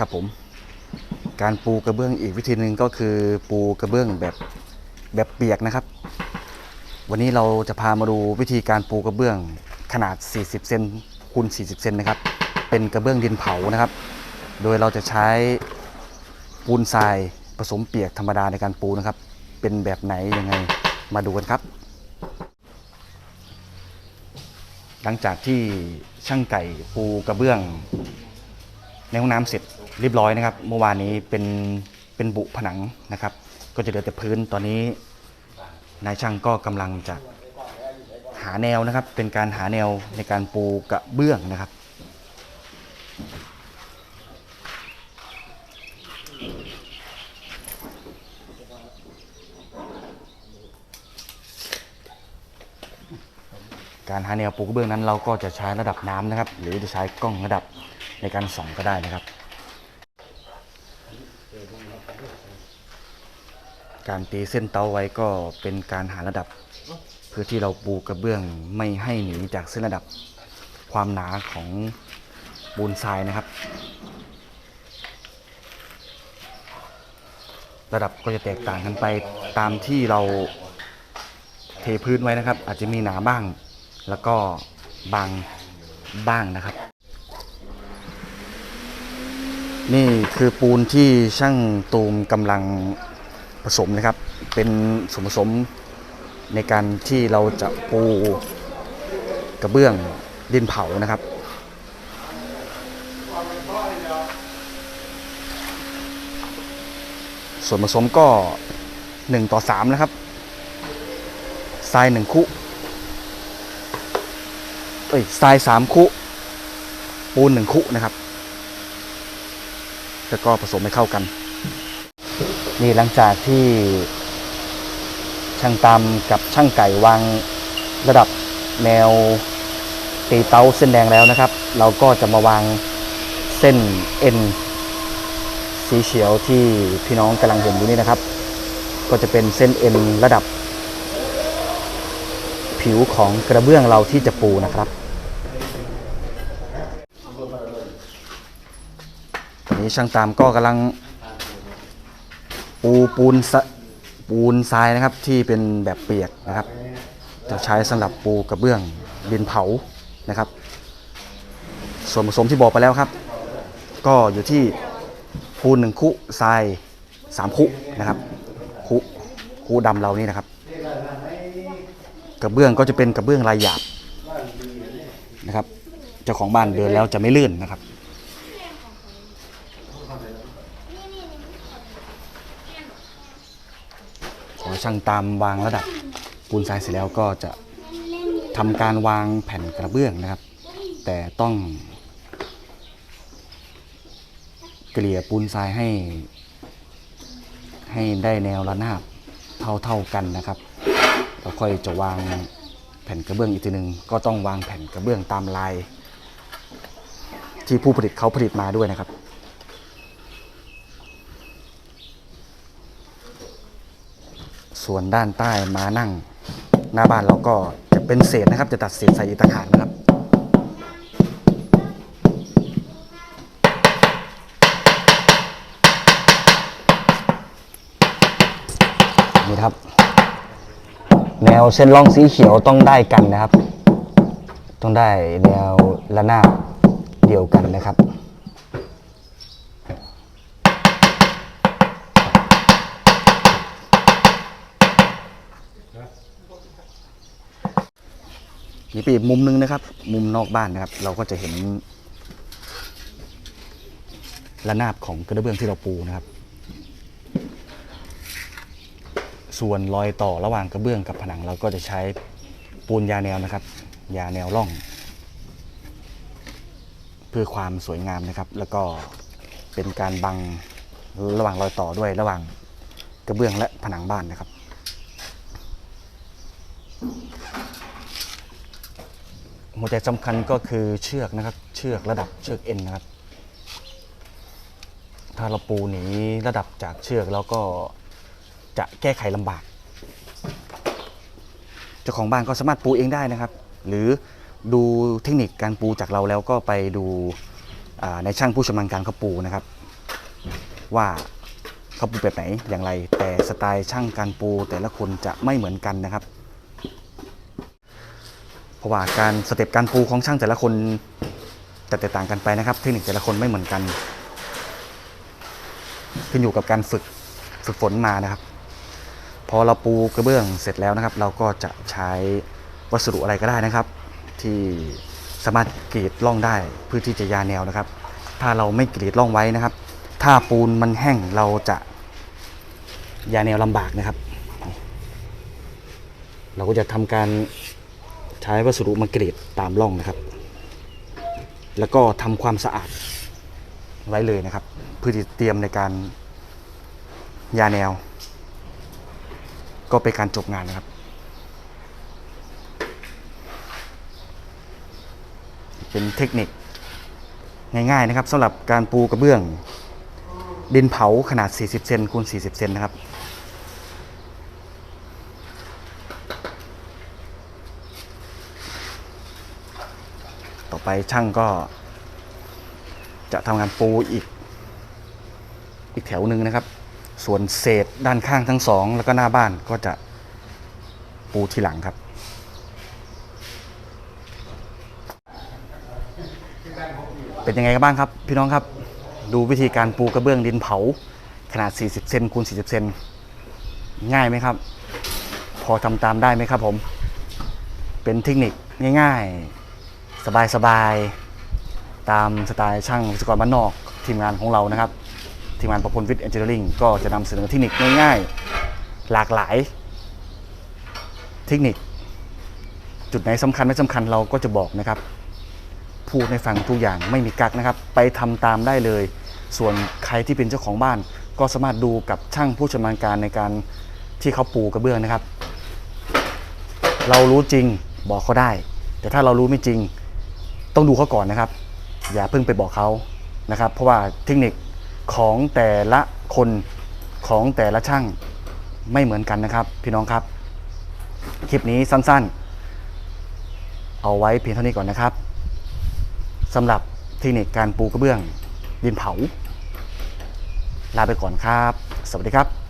ครับผม การปูกระเบื้องอีกวิธีหนึ่งก็คือปูกระเบื้องแบบแบบเปียกนะครับ วันนี้เราจะพามาดูวิธีการปูกระเบื้องขนาด 40 เซนคูณ 40 เซนนะครับ เป็นกระเบื้องดินเผานะครับ โดยเราจะใช้ปูนทรายผสมเปียกธรรมดาในการปูนะครับ เป็นแบบไหนยังไงมาดูกันครับ หลังจากที่ช่างไก่ปูกระเบื้อง ในห้องน้ำเสร็จเรียบร้อยนะครับ เมื่อวานนี้เป็นเป็นบุผนังนะครับ ก็จะเหลือแต่พื้นตอนนี้นายช่างก็กำลังจะหาแนวนะครับ เป็นการหาแนวในการปูกระเบื้องนะครับ การหาแนวปูกระเบื้องนั้นเราก็จะใช้ระดับน้ำนะครับ หรือจะใช้กล้องระดับในการส่องก็ได้นะครับ การตีเส้นเตาไว้ก็เป็นการหาระดับ เพื่อที่เราปูกระเบื้องไม่ให้หนีจากเส้นระดับความหนาของปูนทรายนะครับ ระดับก็จะแตกต่างกันไปตามที่เราเทพื้นไว้นะครับ อาจจะมีหนาบ้าง แล้วก็บางบ้างนะครับ นี่คือปูนที่ช่างตูมกำลังผสมนะครับ เป็นส่วนผสมในการที่เราจะปูกระเบื้องดินเผานะครับส่วนผสมก็ 1 ต่อ 3 นะครับทราย 1 คุ เอ้ยทราย3คุปูน1คุนะครับ แล้วก็ผสมให้เข้ากัน นี่หลังจากที่ช่างตามกับช่างไก่วางระดับแนวตีเตาเส้นแดงแล้วนะครับ เราก็จะมาวางเส้นเอ็นสีเขียวที่พี่น้องกำลังเห็นอยู่นี่นะครับ ก็จะเป็นเส้นเอ็นระดับ ผิวของกระเบื้องเราที่จะปูนะครับตอนนี้ช่างตามก็กำลัง ปูปูนปูนทรายนะครับที่เป็นแบบเปียกนะครับ จะใช้สำหรับปูกระเบื้องดินเผานะครับ ส่วนผสมที่บอกไปแล้วครับ ก็อยู่ที่ปูนหนึ่งคุทรายสามคุนะครับคุคุดำเรานี่นะครับ ระเบื้องก็จะเป็นกระเบื้องลายหยาบนะครับ เจ้าของบ้านเดินแล้วจะไม่ลื่นนะครับ ขอช่างตามวางระดับปูนทรายเสร็จแล้วก็จะทำการวางแผ่นกระเบื้องนะครับ แต่ต้อง เกลี่ยปูนทรายให้ ให้ได้แนวระนาบเท่าๆกันนะครับ แล้วค่อยจะวางแผ่นกระเบื้องอีกทีหนึ่งก็ต้องวางแผ่นกระเบื้องตามลาย ที่ผู้ผลิตเขาผลิตมาด้วยนะครับ ส่วนด้านใต้มานั่ง หน้าบ้านเราก็จะเป็นเศษนะครับ จะตัดเศษใส่อีกต่างหากนะครับนี่ครับ แนวเส้นร่องสีเขียวต้องได้กันนะครับ ต้องได้แนวระนาบเดียวกันนะครับนี่เป็นอีกมุมหนึงนะครับ มุมนอกบ้านนะครับ เราก็จะเห็นระนาบของกระเบื้องที่เราปูนะครับ ส่วนรอยต่อระหว่างกระเบื้องกับผนังเราก็จะใช้ปูนยาแนวนะครับ ยาแนวร่อง เพื่อความสวยงามนะครับ แล้วก็เป็นการบังระหว่างรอยต่อด้วยระหว่างกระเบื้องและผนังบ้านนะครับ หัวใจสำคัญก็คือเชือกนะครับ เชือกระดับเชือกเอ็นนะครับ ถ้าเราปูหนีระดับจากเชือกแล้วก็ จะแก้ไขลำบาก เจ้าของบ้านก็สามารถปูเองได้นะครับ หรือดูเทคนิคการปูจากเราแล้วก็ไปดูในช่างผู้ชำนาญการเขาปูนะครับ ว่าเขาปูแบบไหนอย่างไร แต่สไตล์ช่างการปูแต่ละคนจะไม่เหมือนกันนะครับ เพราะว่าการสเต็ปการปูของช่างแต่ละคนจะแตกต่างกันไปนะครับ เทคนิคแต่ละคนไม่เหมือนกันขึ้นอยู่กับการฝึกฝึกฝนมานะครับ พอเราปูกระเบื้องเสร็จแล้วนะครับ เราก็จะใช้วัสดุอะไรก็ได้นะครับ ที่สามารถกรีดร่องได้เพื่อที่จะยาแนวนะครับ ถ้าเราไม่กรีดร่องไว้นะครับ ถ้าปูนมันแห้งเราจะยาแนวลำบากนะครับ เราก็จะทำการใช้วัสดุมากรีดตามร่องนะครับ แล้วก็ทำความสะอาดไว้เลยนะครับ เพื่อที่เตรียมในการยาแนว ก็เป็นการจบงานนะครับ เป็นเทคนิคง่ายๆนะครับสำหรับการปูกระเบื้อง ดินเผาขนาด 40 เซนคูณ 40 เซนนะครับต่อไปช่างก็จะทำงานปูอีก อีกแถวหนึ่งนะครับ ส่วนเศษด้านข้างทั้งสอง แล้วก็หน้าบ้านก็จะปูทีหลังครับเป็นยังไงกันบ้างครับ พี่น้องครับ ดูวิธีการปูกระเบื้องดินเผา ขนาด 40 เซนคูณ 40 เซนง่ายไหมครับ พอทำตามได้ไหมครับผม เป็นเทคนิคง่ายๆ สบายๆ ตามสไตล์ช่างวิศวกรบ้านนอกทีมงานของเรานะครับ ทีมงานประพลวิทย์เอนจิเนียริงก็จะนำเสนอเทคนิคง่ายๆ หลากหลาย เทคนิค จุดไหนสำคัญไม่สำคัญเราก็จะบอกนะครับ พูดให้ฟังทุกอย่างไม่มีกักนะครับ ไปทำตามได้เลย ส่วนใครที่เป็นเจ้าของบ้าน ก็สามารถดูกับช่างผู้ชำนาญการในการที่เขาปูกระเบื้องนะครับ เรารู้จริงบอกเขาได้ แต่ถ้าเรารู้ไม่จริง ต้องดูเขาก่อนนะครับ อย่าเพิ่งไปบอกเขานะครับ เพราะว่าเทคนิค ของแต่ละคนของแต่ละช่างไม่เหมือนกันนะครับ พี่น้องครับ คลิปนี้สั้นๆ เอาไว้เพียงเท่านี้ก่อนนะครับสำหรับเทคนิคการปูกระเบื้องดินเผา ลาไปก่อนครับ สวัสดีครับ